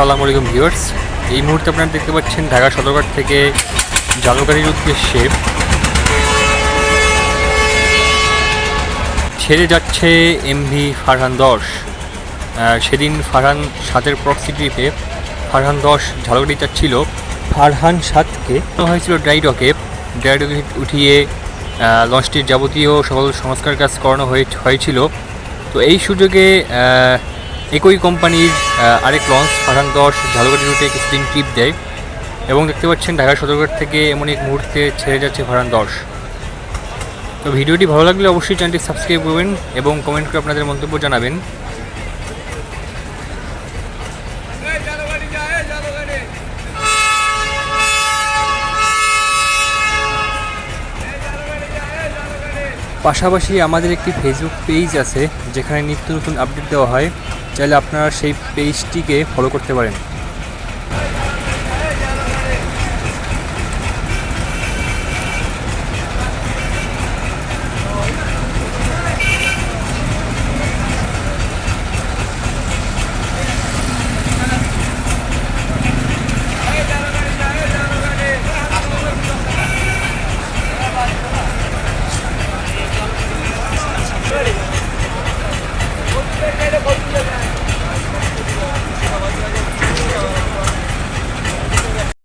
আসসালামু আলাইকুম ভিউয়ার্স। এই মুহূর্তে আপনারা দেখতে পাচ্ছেন ঢাকা সদরঘাট থেকে জালুকারির উদ্দেশ্যে ছেড়ে যাচ্ছে এমভি ফারহান দশ। সেদিন ফারহান সাতের প্রক্সি ট্রিপে ফারহান দশ ঝালকাঠি যাচ্ছিল। ফারহান সাতকে হয়েছিল ড্রাইডকে ড্রাইডকে উঠিয়ে লঞ্চটির যাবতীয় সকল সংস্কার কাজ করানো হয়ে হয়েছিল। তো এই সুযোগে একই কোম্পানির আরেক লঞ্চ ফারহান দশ ঝালকাঠি রুটে কিছুদিন ট্রিপ দেয় এবং দেখতে পাচ্ছেন ঢাকা সদরঘাট থেকে এমন এক মুহূর্তে ছেড়ে যাচ্ছে ফারহান দশ। তো ভিডিওটি ভালো লাগলে অবশ্যই চ্যানেলটি সাবস্ক্রাইব করবেন এবং কমেন্ট করে আপনাদের মন্তব্য জানাবেন। পাশাপাশি আমাদের একটি ফেসবুক পেজ আছে, যেখানে নিত্য নতুন আপডেট দেওয়া হয়। চাইলে আপনারা সেই পেজটিকে ফলো করতে পারেন।